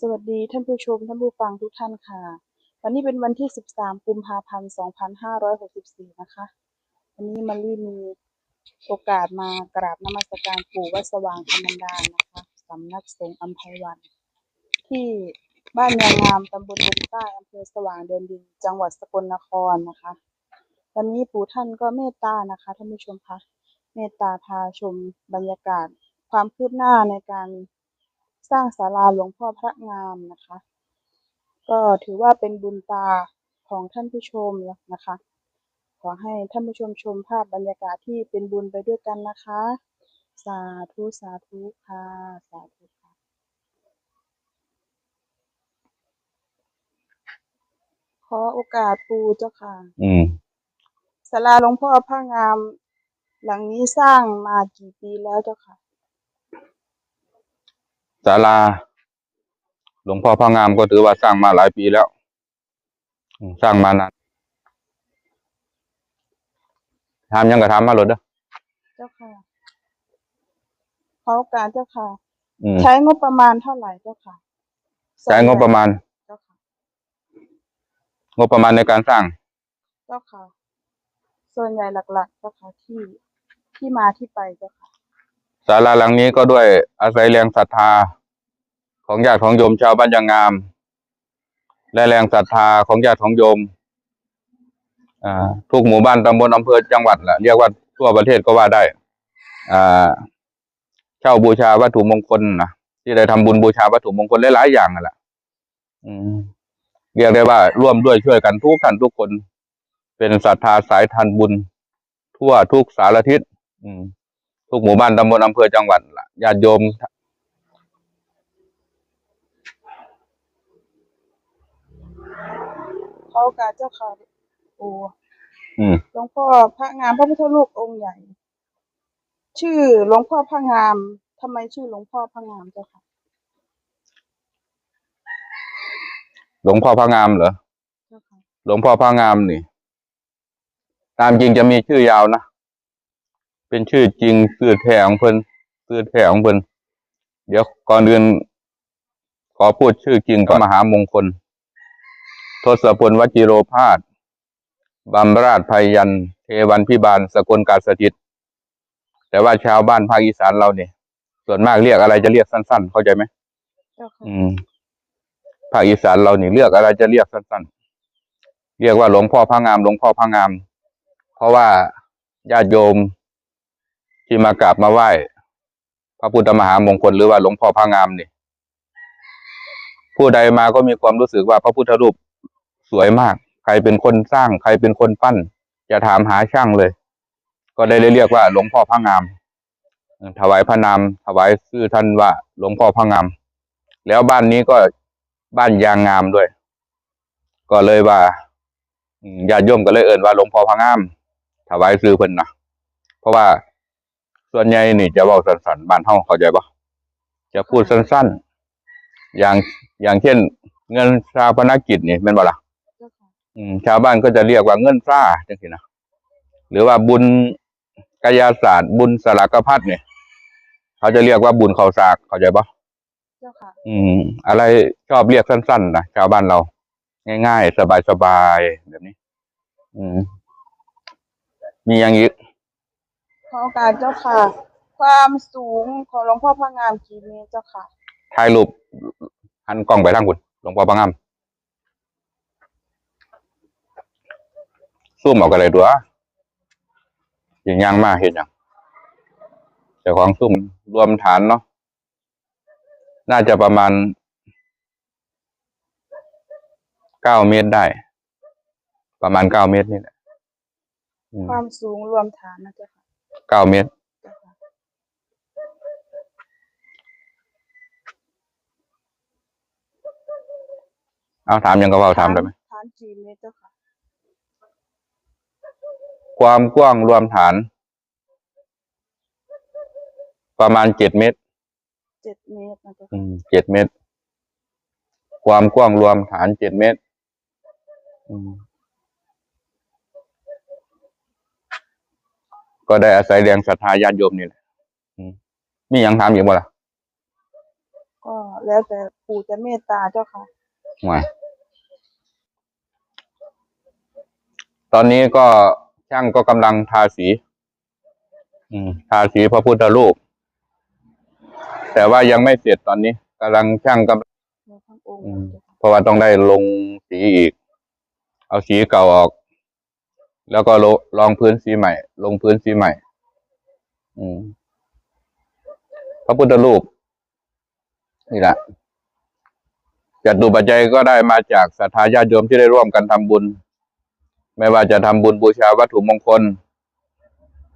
สวัสดีท่านผู้ชม ท่านผู้ฟังทุกท่านค่ะ วันนี้เป็นวันที่ 13 กุมภาพันธ์ 2564 นะคะ วันนี้มารีมีโอกาสมากราบนมัสการปู่วัดสว่างธรรมดานนะคะสำนักสงฆ์อัมพวัน ที่บ้านยางงามตำบลบุญใต้อำเภอสว่างเดินดิน จังหวัดสกลนครนะคะ วันนี้ปู่ท่านก็เมตตานะคะท่านผู้ชมคะเมตตาพาชมบรรยากาศความคืบหน้าในการ สร้างศาลาหลวงพ่อพระงามนะคะ ก็ถือว่าเป็นบุญตาของท่านผู้ชมนะคะ ขอให้ท่านผู้ชมชมภาพบรรยากาศที่เป็นบุญไปด้วยกันนะคะ สาธุสาธุค่ะสาธุค่ะขอโอกาสปูเจ้าค่ะอืมศาลาหลวงพ่อพระงาม หลังนี้สร้างมากี่ปีแล้วเจ้าค่ะ ศาลา หลวงพ่อพระงามก็ถือว่าสร้างมาหลายปีแล้วอืมสร้างมานานทำยังกระทำมาหลดเด้อเจ้าค่ะขอโอกาสเจ้าค่ะ อืมใช้งบประมาณเท่าไหร่เจ้าค่ะใช้งบประมาณ เจ้าค่ะ งบประมาณในการสร้าง เจ้าค่ะ ส่วนใหญ่หลักๆเจ้าค่ะที่ที่มาที่ไปเจ้าค่ะ ศาลาหลังนี้ก็ด้วยอาศัยแรงศรัทธา ของญาติของโยมชาวบ้านยางงาม และแรงศรัทธาของญาติของโยมทุกหมู่บ้านตำบลอำเภอจังหวัดแหละเรียกว่าทั่วประเทศก็ว่าได้เช่าบูชาวัตถุมงคลนะที่ได้ทำบุญบูชาวัตถุมงคลหลายๆอย่างนั่นแหละเรียกได้ว่า ร่วมด้วยช่วยกันทุกท่านทุกคน เป็นศรัทธาสายทานบุญ ทั่วทุกสารทิศทุกหมู่บ้านตำบลอำเภอจังหวัดล่ะญาติโยม ขอโอกาสเจ้าค่ะโอ้อืมหลวงพ่อพระงามพระพุทธรูปองค์ใหญ่ ชื่อหลวงพ่อพระงามทำไมชื่อหลวงพ่อพระงามเจ้าค่ะ หลวงพ่อพระงามเหรอเจ้าค่ะหลวงพ่อพระงามนี่ ตามจริงจะมีชื่อยาวนะ เป็นชื่อจริงชื่อแท้ของเพิ่นชื่อแท้ของเพิ่นเดี๋ยวก่อนอื่นขอพูดชื่อจริงก่อนมหามงคล ทศพลวจิโรพาสบำราชภัยยัน เทวันพิบาล สกลกาสถิต แต่ว่าชาวบ้านภาคอีสานเราเนี่ย ส่วนมากเรียกอะไรจะเรียกสั้นๆ เข้าใจไหมเจ้าค่ะอืม ภาคอีสานเรานี่เรียกอะไรจะเรียกสั้นๆ เรียกว่าหลวงพ่อพระงาม หลวงพ่อพระงาม เพราะว่าญาติโยมที่มากราบมาไหว้ พระพุทธมหามงคลหรือว่าหลวงพ่อพระงามนี่ผู้ใดมาก็มีความรู้สึกว่าพระพุทธรูป สวยมาก ใครเป็นคนสร้าง ใครเป็นคนปั้นอย่าถามหาช่างเลย ก็ได้เรียกว่า หลวงพ่อพระงาม ถวายพระนาม ถวายชื่อท่านว่า หลวงพ่อพระงาม แล้วบ้านนี้ก็บ้านยางงามด้วย ก็เลยว่าญาติโยมก็เลยเอ่นว่าหลวงพ่อพระงาม ถวายซื้อเพิ่นนะเพราะว่าส่วนใหญ่นี่จะเว้าสั้นๆบ้านเฮาเข้าใจปะจะพูดสั้นๆ อย่างอย่างเช่น เงินชาปนกิจนี่เป็นบ่ล่ะเจ้าค่ะอืม ชาวบ้านก็จะเรียกว่าเงินซ่าจังซี่นะหรือว่าบุญกายาศาสตร์ บุญสลากพัดเนี่ย เขาจะเรียกว่าบุญเขาสากเข้าใจปะเจ้าค่ะ อืม อะไรชอบเรียกสั้นๆนะชาวบ้านเรา ง่ายๆ สบายๆแบบนี้ อืม มีอย่างอีกขอโอกาสเจ้าค่ะ ความสูงของหลวงพ่อพระงามกี่เมตรเจ้าค่ะถ่ายรูปหันกล้องไปทางคุณหลวงพ่อพระงาม ซูมอกกันเลยตัวอย่างย่างมากเห็นอย่างแต่ของซุ่มรวมฐานเนาะน่าจะประมาณเก้าเมตรได้ ประมาณเก้าเมตรนี่แหละความสูงรวมฐานนะเจ้าค่ะเก้าเมตรเอาถามยังก็เอาถามได้ไหมฐานกี่เมตรเจ้าค่ะ ความกว้างรวมฐาน ประมาณเจ็ดเมตรเจ็ดเมตรนะเจ้าอืค่ะมเจ็ดเมตร ความกว้างรวมฐานเจ็ดเมตร อืมก็ได้อาศัยแรงศรัทธาญาติโยมนี่แหละอืมมีอย่างถามอีกบ่ล่ะก็แล้วแต่ปู่จะเมตตาเจ้าค่ะ หน่อยตอนนี้ก็ ช่างก็กำลังทาสีอืมทาสีพระพุทธรูป แต่ว่ายังไม่เสร็จตอนนี้กำลังช่างกำลังในทั้งองค์อืมเจ้าค่ะเพราะว่าต้องได้ลงสีอีก เอาสีเก่าออก แล้วก็ลลองพื้นสีใหม่ ลงพื้นสีใหม่อืมพระพุทธรูป นี่แหละจัดดูปัจจัยก็ได้มาจากศรัทธาญาติโยมที่ได้ร่วมกันทำบุญ ไม่ว่าจะทำบุญบูชาวัตถุมงคล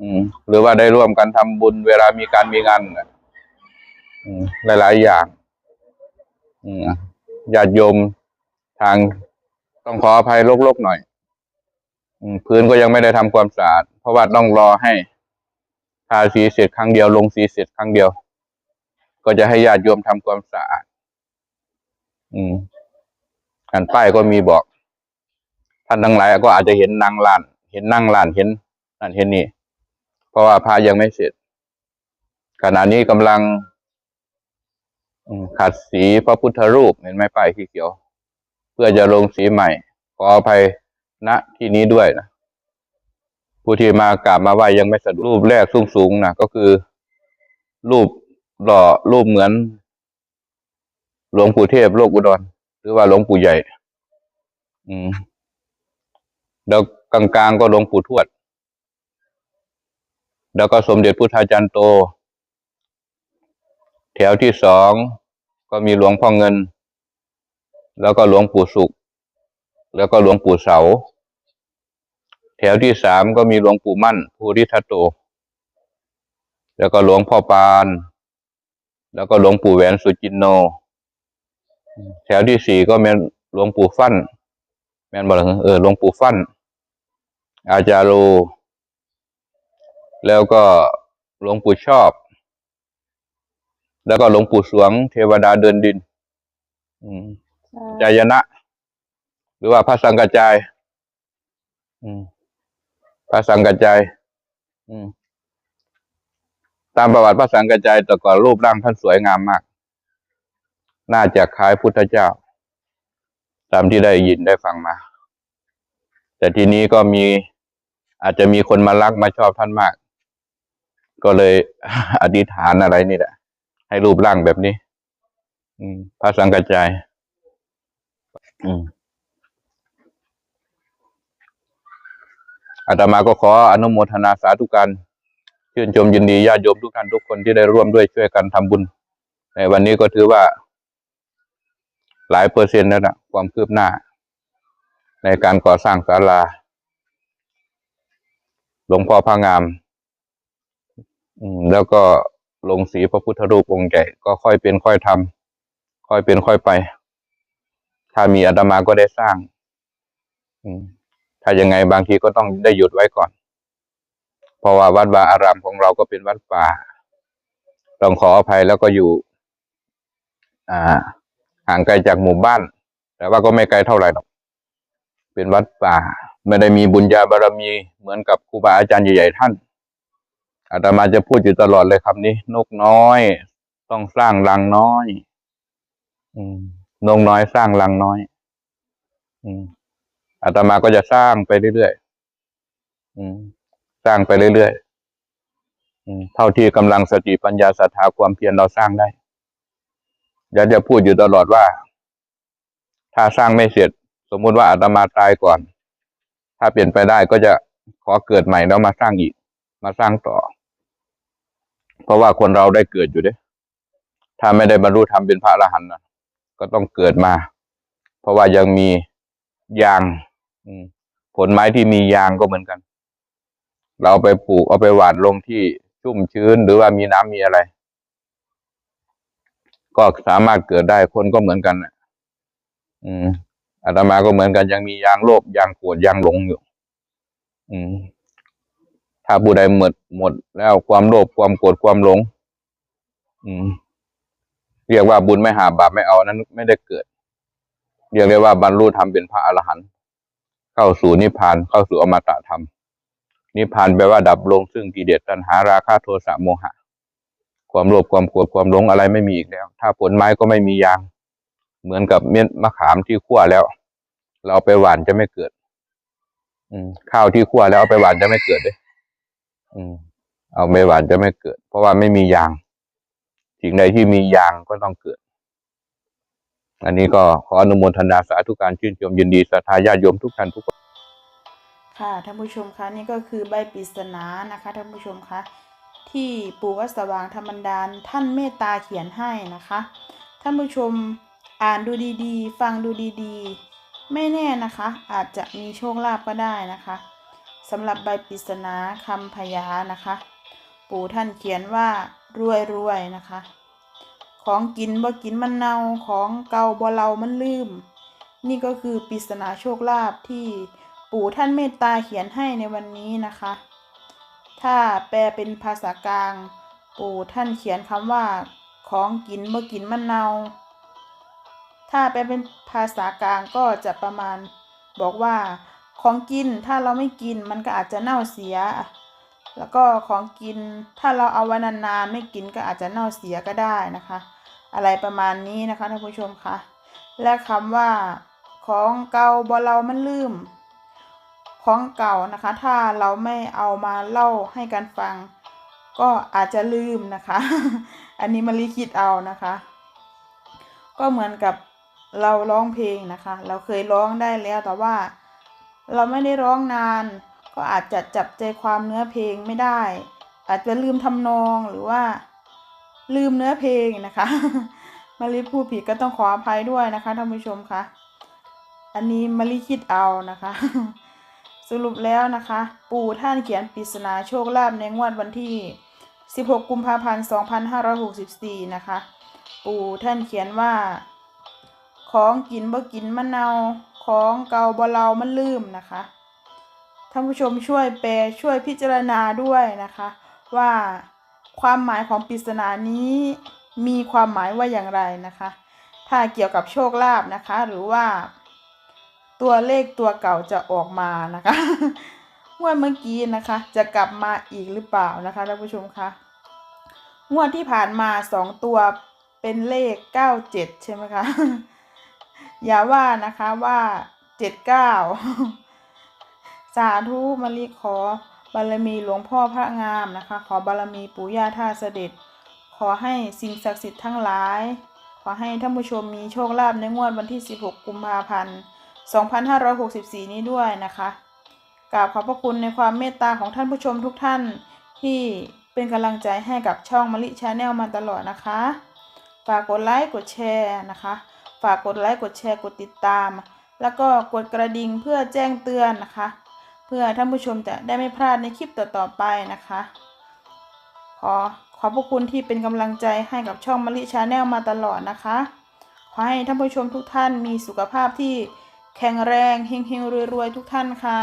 อืม หรือว่าได้ร่วมกันทำบุญเวลามีการมีงานน่ะอืมหลายๆอย่างอืมญาติโยมทางต้องขออภัยลกๆหน่อยอืมพื้นก็ยังไม่ได้ทำความสะอาด เพราะว่าต้องรอให้ทาสีเสร็จครั้งเดียวลงสีเสร็จครั้งเดียว ก็จะให้ญาติโยมทำความสะอาด อืมอันป้ายก็มีบอก ท่านทั้งหลายก็อาจจะเห็นนางลาน เห็นนั่งลานเห็นนั่นเห็นนี่ เพราะว่าพระยังไม่เสร็จ ขณะนี้กำลังขัดสีพระพุทธรูปเห็นไหมป้ายที่เขียว เพื่อจะลงสีใหม่ ขออภัยณที่นี้ด้วยนะผู้ที่มากราบมาไหว้ยังไม่สะดวกรูปแรกสูงสูงนะก็คือ รูปหล่อรูปเหมือน หลวงปู่เทพโลกอุดรหรือว่าหลวงปู่ใหญ่ อืม แล้วกลางๆก็หลวงปู่ทวด แล้วก็สมเด็จพุทธาจารย์โต แถวที่สองก็มีหลวงพ่อเงิน แล้วก็หลวงปู่สุข แล้วก็หลวงปู่เสา แถวที่สามก็มีหลวงปู่มั่นภูริทัตโต แล้วก็หลวงพ่อปาน แล้วก็หลวงปู่แหวนสุจินโน แถวที่สี่ก็แม่นหลวงปู่ฟั่น แม่นบ่ล่ะเออหลวงปู่ฟั่น อาจารย์โลแล้วก็หลวงปู่ชอบ แล้วก็หลวงปู่สวง เทวดาเดินดินอืมใช่จายนะ หรือว่าพระสังกัจจายอืมพระสังกัจจายอืมตามประวัติพระสังกัจจายแต่ก่อนรูปร่างท่านสวยงามมาก น่าจะคล้ายพุทธเจ้า ตามที่ได้ยินได้ฟังมา แต่ทีนี้ก็มี อาจจะมีคนมารักมาชอบท่านมาก ก็เลยอธิษฐานอะไรนี่แหละ ให้รูปร่างแบบนี้ อืมพระสังกัจจายอืมอาตมาก็ขออนุโมทนาสาธุการชื่นชมยินดีญาติโยมทุกท่านทุกคนที่ได้ร่วมด้วยช่วยกันทำบุญ ในวันนี้ก็ถือว่า หลายเปอร์เซ็นต์แล้วนะความคืบหน้า ในการก่อสร้างศาลา หลวงพ่อพระงาม แล้วก็ลงสีพระพุทธรูปองค์ใหญ่ก็ค่อยเป็นค่อยทำค่อยเป็นค่อยไป ถ้ามีอาตมาก็ได้สร้างถ้ายังไงบางทีก็ต้องได้หยุดไว้ก่อน เพราะว่าวัดวาอารามของเราก็เป็นวัดป่า ต้องขออภัยแล้วก็อยู่ อ่า ห่างไกลจากหมู่บ้าน แต่ว่าก็ไม่ไกลเท่าไหร่หรอก เป็นวัดป่า ไม่ได้มีบุญญาบารมีเหมือนกับครูบาอาจารย์ใหญ่ๆท่าน อาตมาจะพูดอยู่ตลอดเลยคำนี้ นกน้อย ต้องสร้างรังน้อยอนกน้อยสร้างรังน้อยอาตมาก็จะสร้างไปเรื่อยๆสร้างไปเรื่อยๆเท่าที่กำลังสติปัญญาศรัทธาความเพียรเราสร้างได้อยากจะพูดอยู่ตลอดว่า ถ้าสร้างไม่เสร็จ สมมุติว่าอาตมาตายก่อน ถ้าเปลี่ยนไปได้ก็จะขอเกิดใหม่แล้วมาสร้างอีก มาสร้างต่อ เพราะว่าคนเราได้เกิดอยู่เด้ถ้าไม่ได้บรรลุธรรมเป็นพระอรหันต์นะก็ต้องเกิดมา เพราะว่ายังมียางผลไม้ที่มียางก็เหมือนกัน เราไปปลูกเอาไปหว่านลงที่ชุ่มชื้นหรือว่ามีน้ำมีอะไร ก็สามารถเกิดได้คนก็เหมือนกันน่ะอืม อาตมาก็เหมือนกันยังมียางโลภยางโกรธยางหลงอยู่ อืมถ้าผู้ใดหมดหมดแล้วความโลภความโกรธความหลง อืม เรียกว่าบุญไม่หาบาปไม่เอานั้นไม่ได้เกิด เรียกได้ว่าบรรลุธรรมเป็นพระอรหันต์เข้าสู่นิพพานเข้าสู่อมตะธรรม นิพพานแปลว่าดับลงซึ่งกิเลสตัณหาราคะโทสะโมหะคความโลภความโกรธความหลงอะไรไม่มีอีกแล้ว ถ้าผลไม้ก็ไม่มียาง เหมือนกับเม็ดมะขามที่คั่วแล้ว เราเอาไปหวานจะไม่เกิด อืม ข้าวที่คั่วแล้วเอาไปหวานจะไม่เกิดเลยอืม เอาไปหวานจะไม่เกิด เพราะว่าไม่มียางสิ่งใดที่มียางก็ต้องเกิด อันนี้ก็ขออนุโมทนาสาธุการชื่นชมยินดีศรัทธาญาติโยมทุกท่านทุกคน ค่ะท่านผู้ชมคะนี่ก็คือใบปริศนานะคะท่านผู้ชมคะที่ปู่วัดสว่างธรรมดานท่านเมตตาเขียนให้นะคะ ท่านผู้ชม อ่านดูดีๆ ฟังดูดีๆ ไม่แน่นะคะ อาจจะมีโชคลาภก็ได้นะคะสำหรับใบปริศนาคำพยานะคะ ปู่ท่านเขียนว่ารวยรวยๆนะคะ ของกินบ่กินมันเนาของเก่าบ่เรามันลืม นี่ก็คือปริศนาโชคลาภที่ปู่ท่านเมตตาเขียนให้ในวันนี้นะคะ ถ้าแปลเป็นภาษากลาง ปู่ท่านเขียนคำว่า ของกินบ่กินมันเนา ถ้าแปลเป็นภาษากลางก็จะประมาณบอกว่าของกินถ้าเราไม่กินมันก็อาจจะเน่าเสีย แล้วก็ของกินถ้าเราเอาไว้นานๆไม่กินก็อาจจะเน่าเสียก็ได้นะคะ อะไรประมาณนี้นะคะท่านผู้ชมคะและคำว่าของเก่าบ่เรามันลืม ของเก่านะคะ ถ้าเราไม่เอามาเล่าให้กันฟัง ก็อาจจะลืมนะคะ อันนี้มาลิคิดเอานะคะ ก็เหมือนกับ เราร้องเพลงนะคะ เราเคยร้องได้แล้วแต่ว่า เราไม่ได้ร้องนาน ก็อาจจะจับใจความเนื้อเพลงไม่ได้ อาจจะลืมทำนองหรือว่า ลืมเนื้อเพลงนะคะมารีพูดผิดก็ต้องขออภัยด้วยนะคะท่านผู้ชมคะอันนี้มารีคิดเอานะคะ สรุปแล้วนะคะ ปู่ท่านเขียนปริศนาโชคลาภในงวดวันที่ 16 กุมภาพันธ์ 2564 นะคะ ปู่ท่านเขียนว่า ของกินบ่กินมะนาวของเก่าบ่เรามันลืมนะคะท่านผู้ชมช่วยแปลช่วยพิจารณาด้วยนะคะ ว่าความหมายของปริศนานี้มีความหมายว่าอย่างไรนะคะ ถ้าเกี่ยวกับโชคลาภนะคะ หรือว่า ตัวเลขตัวเก่าจะออกมานะคะงวดเมื่อกี้นะคะ จะกลับมาอีกหรือเปล่านะคะท่านผู้ชมคะงวดที่ผ่านมาสองตัวเป็นเลขเก้าเจ็ดใช่ไหมคะ อย่าว่านะคะว่าเจ็ดเก้าสาธุมารีขอบารมีหลวงพ่อพระงามนะคะ ขอบารมีปู่ย่าท่าเสด็จ ขอให้สิ่งศักดิ์สิทธิ์ทั้งหลาย ขอให้ท่านผู้ชมมีโชคลาภในงวดวันที่ 16 กุมภาพันธ์ 2564 นี้ด้วยนะคะกราบขอบพระคุณในความเมตตาของท่านผู้ชมทุกท่านที่เป็นกำลังใจให้กับช่องมะลิชาแนลมาตลอดนะคะ ฝากกดไลค์กดแชร์นะคะากกดไลค์กดแชร์กดติดตาม แล้วก็กดกระดิ่งเพื่อแจ้งเตือนนะคะ เพื่อท่านผู้ชมจะได้ไม่พลาดในคลิปต่อๆไปนะคะ ขอขอบพระคุณที่เป็นกำลังใจให้กับช่องมะลิชาแนลมาตลอดนะคะ ขอให้ท่านผู้ชมทุกท่านมีสุขภาพที่แข็งแรงเฮงๆรวยๆทุกท่านค่ะ